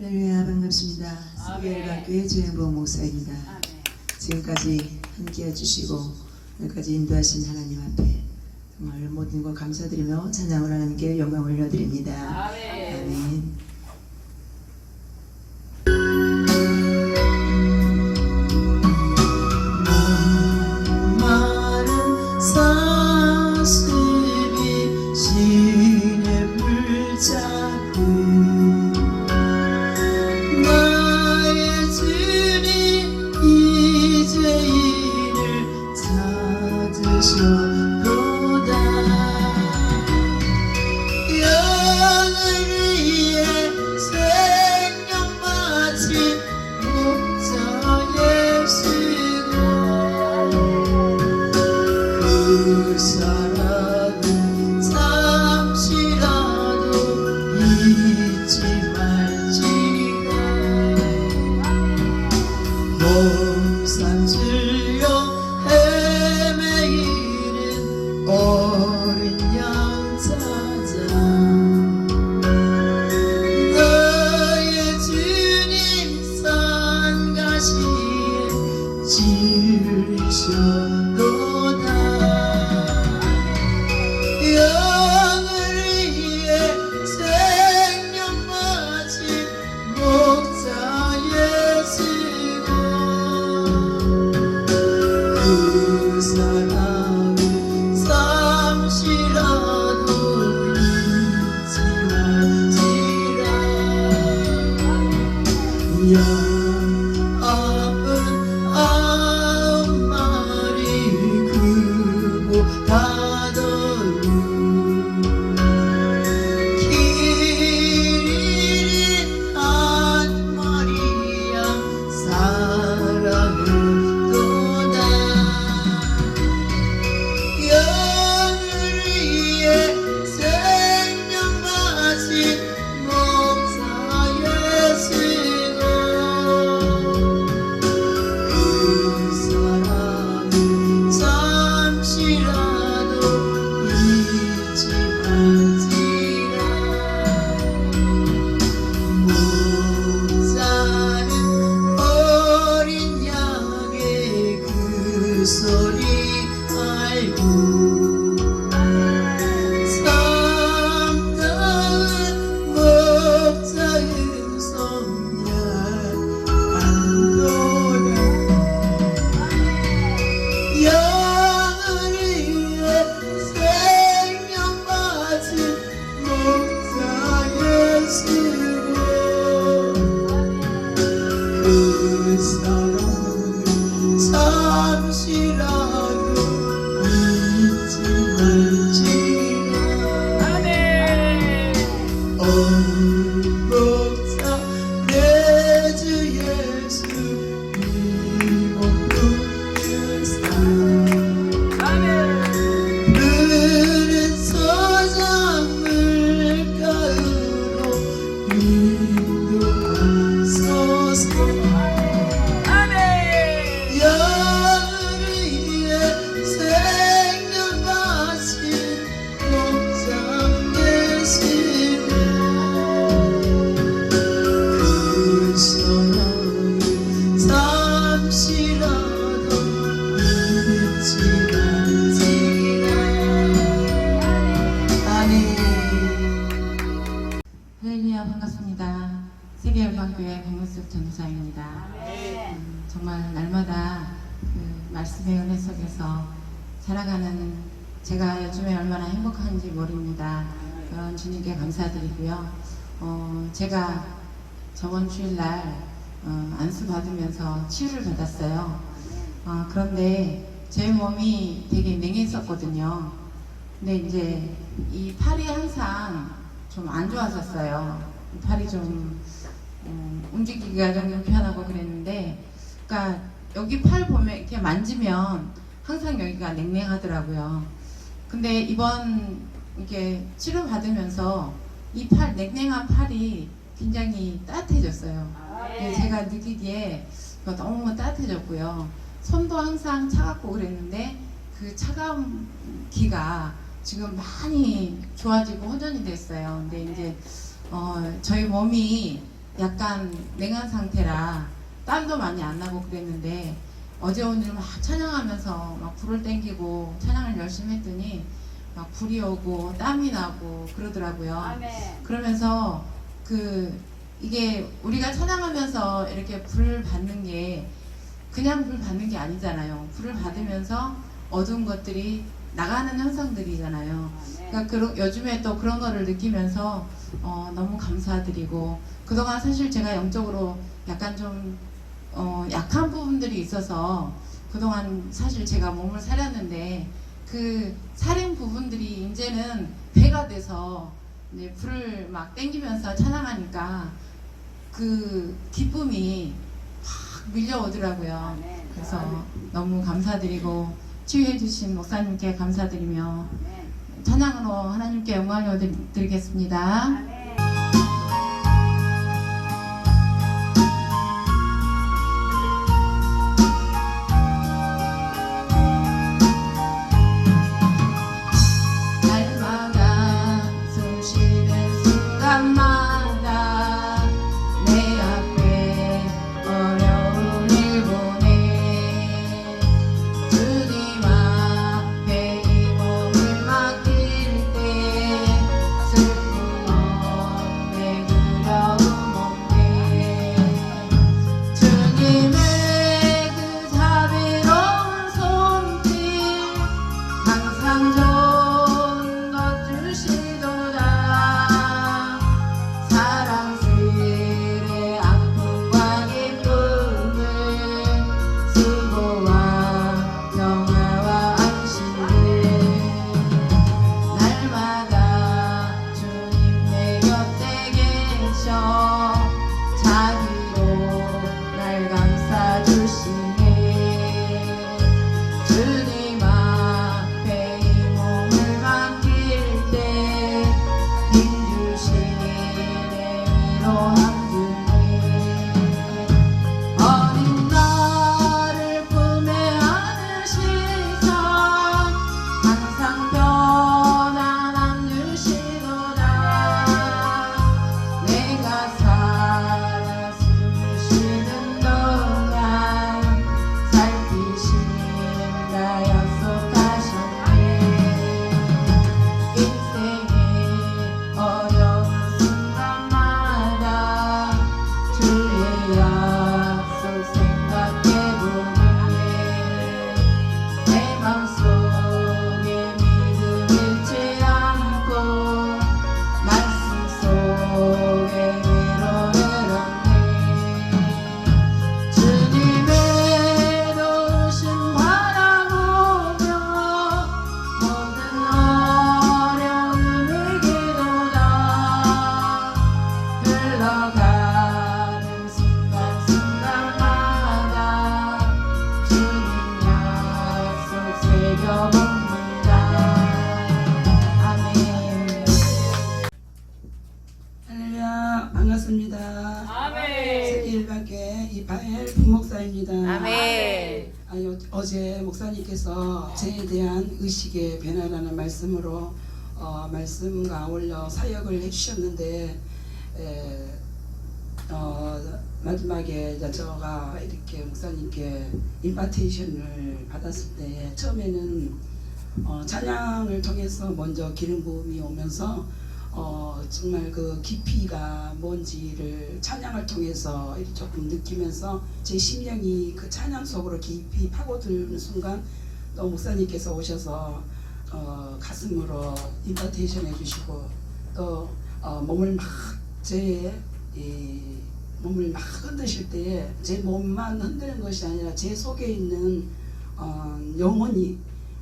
할렐루야 반갑습니다. 세계일관교회 주행보 목사입니다. 지금까지 함께해 주시고 여기까지 인도하신 하나님 앞에 정말 모든 것 감사드리며 찬양을 하나님께 영광 올려드립니다. 아멘. 많은 양 Jesus. 살아가는 제가 요즘에 얼마나 행복한지 모릅니다. 그런 주님께 감사드리고요. 어, 제가 저번 주일날 어, 안수 받으면서 치유를 받았어요. 어, 그런데 제 몸이 되게 냉했었거든요. 근데 이제 이 팔이 항상 좀 안 좋아졌어요. 팔이 좀 음, 움직이기가 좀 불편하고 그랬는데, 그러니까 여기 팔 보면 이렇게 만지면 항상 여기가 냉랭하더라고요. 근데 이번 이렇게 치료 받으면서 이 팔 냉랭한 팔이 굉장히 따뜻해졌어요. 네, 제가 느끼기에 너무 따뜻해졌고요. 손도 항상 차갑고 그랬는데 그 차가운 기가 지금 많이 좋아지고 호전이 됐어요. 근데 이제 어, 저희 몸이 약간 냉한 상태라 땀도 많이 안 나고 그랬는데 어제 오늘 막 찬양하면서 막 불을 땡기고 찬양을 열심히 했더니 막 불이 오고 땀이 나고 그러더라고요. 아멘. 그러면서 그 이게 우리가 찬양하면서 이렇게 불을 받는 게 그냥 불 받는 게 아니잖아요. 불을 받으면서 어두운 것들이 나가는 현상들이잖아요. 아멘. 그러니까 그러, 요즘에 또 그런 거를 느끼면서 어, 너무 감사드리고 그동안 사실 제가 영적으로 약간 좀 어, 약한 부분들이 있어서 그동안 사실 제가 몸을 사렸는데 그 사린 부분들이 이제는 배가 돼서 이제 불을 막 땡기면서 찬양하니까 그 기쁨이 확 밀려오더라고요. 아멘. 그래서 너무 감사드리고 치유해주신 목사님께 감사드리며 아멘. 찬양으로 하나님께 영광을 드리겠습니다. 아멘. 날마다 날 흘러가는 순간순간마다 주님 약속 새겨봅니다 아멘 할렐루야 반갑습니다. 아멘. 세계일밖에 이파엘 부목사입니다. 아멘. 어- 어제 목사님께서 죄에 대한 의식의 변화라는 말씀으로 어, 말씀과 어울려 사역을 해주셨는데 에, 어, 마지막에 저가 이렇게 목사님께 임파테이션을 받았을 때 처음에는 어, 찬양을 통해서 먼저 기름 부음이 오면서 어, 정말 그 깊이가 뭔지를 찬양을 통해서 조금 느끼면서 제 심령이 그 찬양 속으로 깊이 파고드는 순간 또 목사님께서 오셔서 어, 가슴으로 인바테이션 해주시고 또 어, 몸을 막제 몸을 막 흔드실 때에 제 몸만 흔드는 것이 아니라 제 속에 있는 어, 영혼이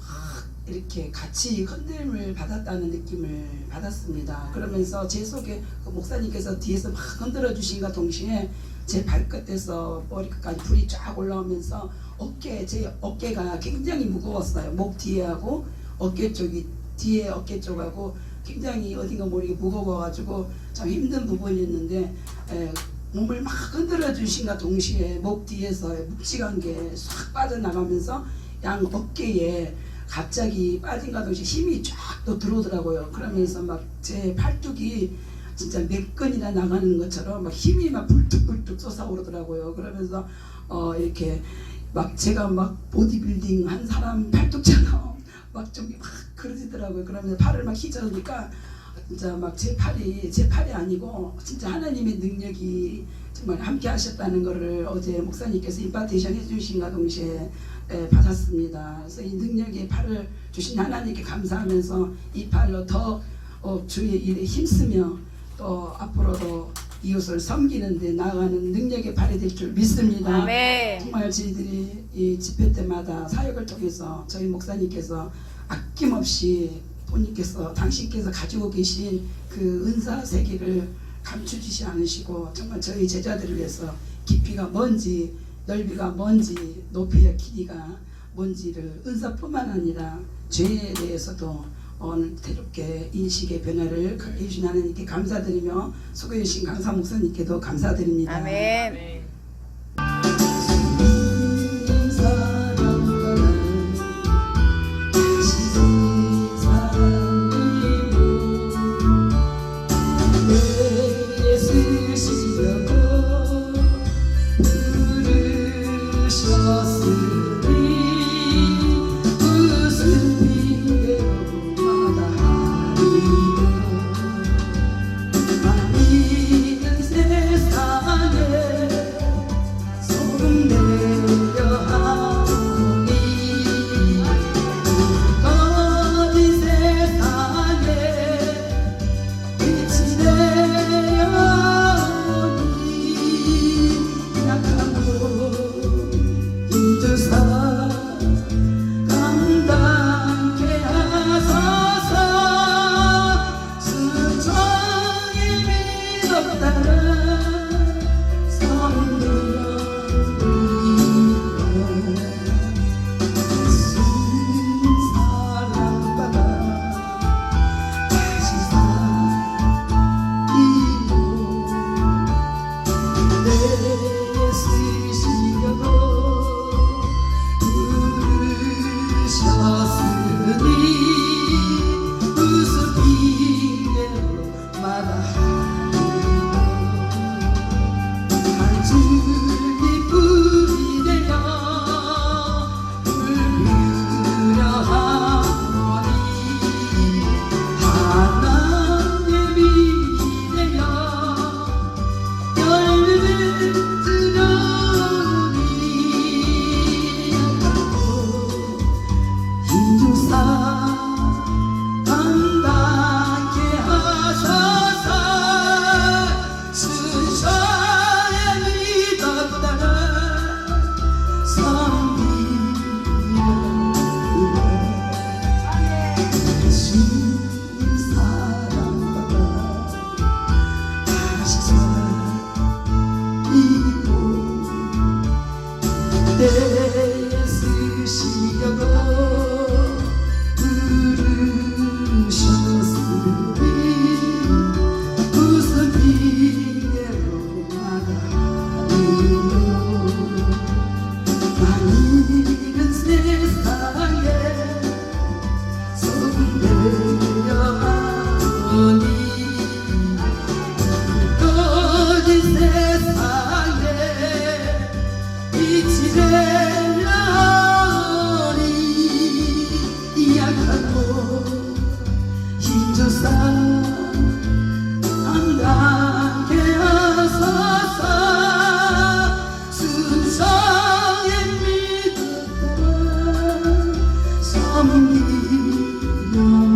확 이렇게 같이 흔들림을 받았다는 느낌을 받았습니다. 그러면서 제 속에 그 목사님께서 뒤에서 막 흔들어 주신과 동시에 제 발끝에서 머리끝까지 불이 쫙 올라오면서 어깨 제 어깨가 굉장히 무거웠어요. 목 뒤에하고 어깨 쪽이 뒤에 어깨 쪽하고 굉장히 어딘가 모르게 무거워가지고 참 힘든 부분이 있는데 에, 몸을 막 흔들어 주신과 동시에 목 뒤에서 묵직한 게 싹 빠져나가면서 양 어깨에 갑자기 빠진과 동시에 힘이 쫙 또 들어오더라고요. 그러면서 막 제 팔뚝이 진짜 몇 건이나 나가는 것처럼 막 힘이 막 불뚝불뚝 솟아오르더라고요. 그러면서 어 이렇게 막 제가 막 보디빌딩 한 사람 팔뚝처럼 막좀막 그러지더라고요. 그러면서 팔을 막 휘저으니까 진짜 막 제 팔이 제 팔이 아니고 진짜 하나님의 능력이 정말 함께 하셨다는 것을 어제 목사님께서 임파테이션 해주신과 동시에 에, 받았습니다. 그래서 이 능력의 팔을 주신 하나님께 감사하면서 이 팔로 더 어, 주의 일에 힘쓰며 또 앞으로도 이웃을 섬기는 데 나아가는 능력의 발이 될줄 믿습니다. 아멘. 정말 저희들이 이 집회 때마다 사역을 통해서 저희 목사님께서 아낌없이 본인께서 당신께서 가지고 계신 그 은사 세계를 감추지시 않으시고 정말 저희 제자들을 위해서 깊이가 뭔지 넓이가 뭔지 높이와 길이가 뭔지를 은사뿐만 아니라 죄에 대해서도 오늘 새롭게 인식의 변화를 해주신 하나님께 감사드리며 소개해 주신 강사 목사님께도 감사드립니다. 아멘. 많은 Someday, love.